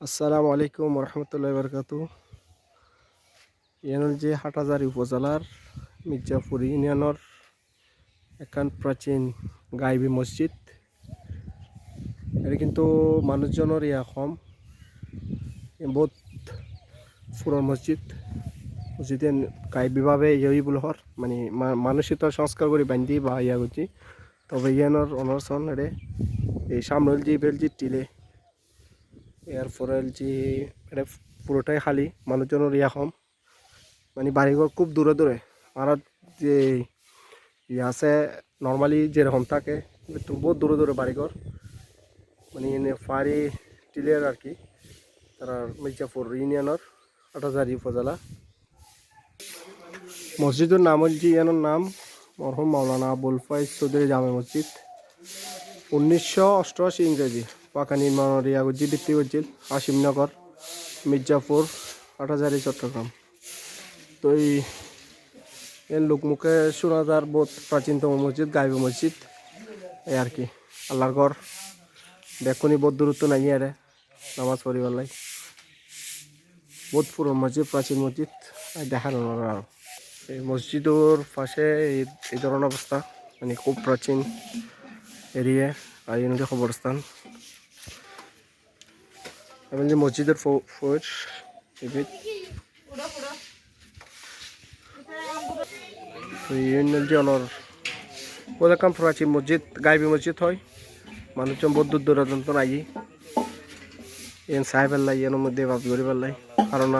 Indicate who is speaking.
Speaker 1: আসসালামু আলাইকুম রহমতুল্লাহ বরকাত ইয়ানোর যে হাটাজারি উপজেলার মির্জাপুর ইউনিয়নের এখান প্রাচীন গাইবি মসজিদ। এটা কিন্তু মানুষজনের ইয়া কম বহুত পুরন মসজিদ। মসজিদে গাইবিভাবে ইয়ে বলহর মানে মা- মানুষই তো সংস্কার করে বান্ধি বা ইয়া করছি। তবে ইয়ানোর অনর্সন এড়ে এই যে বেলজি টিলে এরপরে যে এটা পুরোটাই খালি মানুষজনের ইয়া কম মানে বাড়িঘর খুব দূরে দূরে আর যে ইয়ে আছে নর্মালি যেরকম থাকে একটু বহুত দূরে দূরে বাড়িঘর মানে এনে ফাড়ি টিলের আর কি তারা মির্জাপুর ইউনিয়নের আটাজারি উপজেলা। মসজিদের নাম হচ্ছে ইয়ানোর নাম মরহুম মাওলানা আবুল ফাইজ চৌধুরী জামে মসজিদ উনিশশো অষ্টআশি ইংরেজি পাকা নির্মাণের ইয়াগুজি ভিত্তি করছিল আসিমনগর মির্জাপুর আটাজারি চট্টগ্রাম। তো এই এর লোকমুখে শোনা যার বহুত প্রাচীনতম মসজিদ, গাইব মসজিদ এই আর কি। আল্লাহর ঘর। দেখুনি বহুত দূরত্ব নাই আরে নামাজ পড়িবার লাই বহুত পুরনো মসজিদ, প্রাচীন মসজিদ। দেখানো আর। এই মসজিদর পাশে এই ধরনের অবস্থা। মানে খুব প্রাচীন এরিয়া। আর ইউনিটি খবরস্থান যে মসজিদের ফোর অনর প্রাচীন মসজিদ, গাইবি মসজিদ হয়। মানুষজন বহুত দূর দূরান্ত নাই। এন সাহেবের লাই এর মধ্যে ভাবি করিবার লাই। কারণ